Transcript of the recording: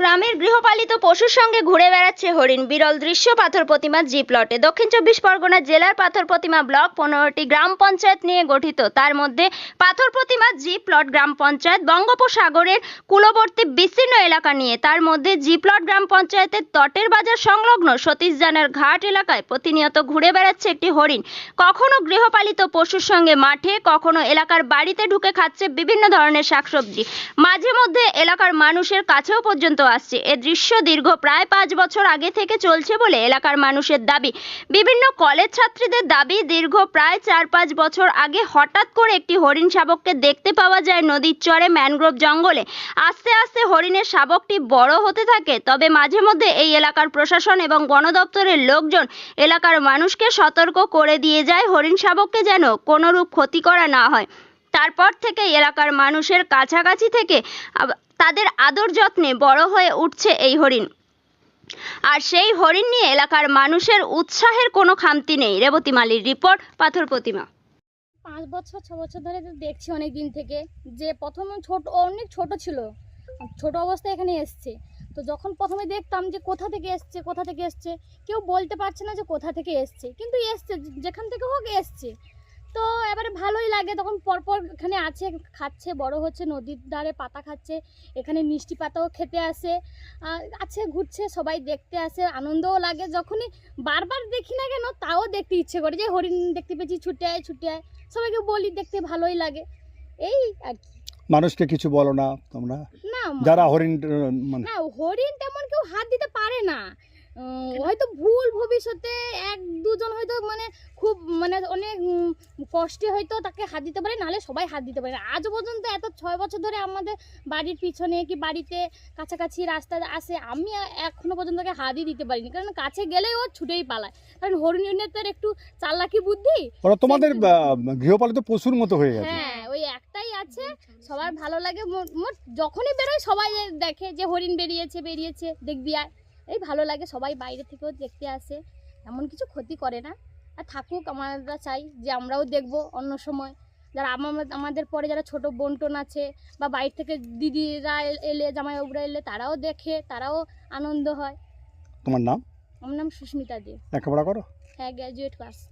গ্রামের গৃহপালিত পশুর সঙ্গে ঘুরে বেড়াচ্ছে হরিণ। বিরল দৃশ্য, পাথর প্রতিমা জি প্লটে দক্ষিণ চব্বিশ পরগনা জেলার পাথর প্রতিমা ব্লক পনেরোটি গ্রাম পঞ্চায়েত নিয়ে গঠিত। তার মধ্যে পাথর প্রতিমা জি প্লট গ্রাম পঞ্চায়েত, বঙ্গোপসাগরের কূলবর্তী বিস্তীর্ণ এলাকা নিয়ে। তার মধ্যে জি প্লট গ্রাম পঞ্চায়েতের তটের বাজার সংলগ্ন সতীশ জানার ঘাট এলাকায় প্রতিনিয়ত ঘুরে বেড়াচ্ছে একটি হরিণ। কখনো গৃহপালিত পশুর সঙ্গে মাঠে, কখনো এলাকার বাড়িতে ঢুকে খাচ্ছে বিভিন্ন ধরনের শাকসবজি। মাঝে মধ্যে এলাকার মানুষের কাছেও পর্যন্ত আসছে। এ দৃশ্য দীর্ঘ প্রায় পাঁচ বছর আগে থেকে চলছে বলে এলাকার মানুষের দাবি। বিভিন্ন কলেজ ছাত্রীদের দাবি, দীর্ঘ প্রায় চার পাঁচ বছর আগে হঠাৎ করে একটি হরিণ শাবককে দেখতে পাওয়া যায় নদীর চরে ম্যানগ্রোভ জঙ্গলে। আস্তে আস্তে হরিণের শাবকটি বড় হতে থাকে, তবে মাঝে মধ্যে এই এলাকার প্রশাসন এবং বন দপ্তরের লোকজন এলাকার মানুষকে সতর্ক করে দিয়ে যায় হরিণ শাবককে যেন কোনোরূপ ক্ষতি করা না হয়। তারপর থেকে এলাকার মানুষের কাছাকাছি থেকে তাদের আদর যত্নে বড় হয়ে উঠছে এই হরিণ। আর সেই হরিণ নিয়ে এলাকার মানুষের উৎসাহের কোনো খামতি নেই। রেবতী মালির রিপোর্ট, পাথর প্রতিমা। পাঁচ বছর, ছ বছর ধরে দেখছি অনেক দিন থেকে যে প্রথম ছোট, অনেক ছোট ছিল। ছোট অবস্থায় এখানে এসছে। তো যখন প্রথমে দেখতাম যে কোথা থেকে এসছে, কোথা থেকে এসছে, কেউ বলতে পারছে না যে কোথা থেকে এসছে। কিন্তু এসছে যেখান থেকে হোক এসছে। এবারে ভালোই লাগে। তখন পরপর এখানে আছে খাচ্ছে বড় হচ্ছে নদীর ধারে পাতা খাচ্ছে এখানে মিষ্টি পাতাও খেতে আসে আছে ঘুরছে সবাই দেখতে আসে আনন্দও লাগে। যখনই বারবার দেখি না কেন তাও দেখতে ইচ্ছে করে যে হরিণ দেখতে পেয়েছি ছুটে আয় ছুটে আয়। সবাইকে বলি দেখতে ভালোই লাগে। এই আর কি। মানুষকে কিছু বলো না তোমরা। না যারা হরিণ মানে না হরিণ তেমন কেউ হাত দিতে পারে না। হয়তো ভুল ভবিষ্যতে এক দুজন হয়তো মানে খুব মানে অনেক কষ্টে হয়তো তাকে হাত দিতে পারে নাহলে সবাই হাত দিতে পারে আজ পর্যন্ত এত ছয় বছর ধরে আমাদের বাড়ির পিছনে কি বাড়িতে কাছাকাছি রাস্তা আসে আমি এ- এখনও পর্যন্ত তাকে হাতই দিতে পারিনি। কারণ কাছে গেলেই ও ছুটেই পালায়। কারণ হরিণের তো একটু চালাকি বুদ্ধি ওরা তোমাদের গৃহপালিত পশুর মতো হয়ে গেছে। হ্যাঁ ওই একটাই আছে সবার ভালো লাগে মোট যখনই বেরোয় সবাই দেখে যে হরিণ বেরিয়েছে বেরিয়েছে দেখবি আর এই ভালো লাগে সবাই বাইরে থেকেও দেখতে আসে। এমন কিছু ক্ষতি করে না। আর থাকুক আমরা চাই যে আমরাও দেখব অন্য সময়। যারা আমার আমাদের পরে যারা ছোট বন্টন আছে বা বাইরে থেকে দিদিরা এলে জামাই জামাইবাবুরা এলে তারাও দেখে তারাও আনন্দ হয়। তোমার নাম? আমার নাম সুস্মিতা দে। লেখাপড়া করো? হ্যাঁ গ্র্যাজুয়েট পাস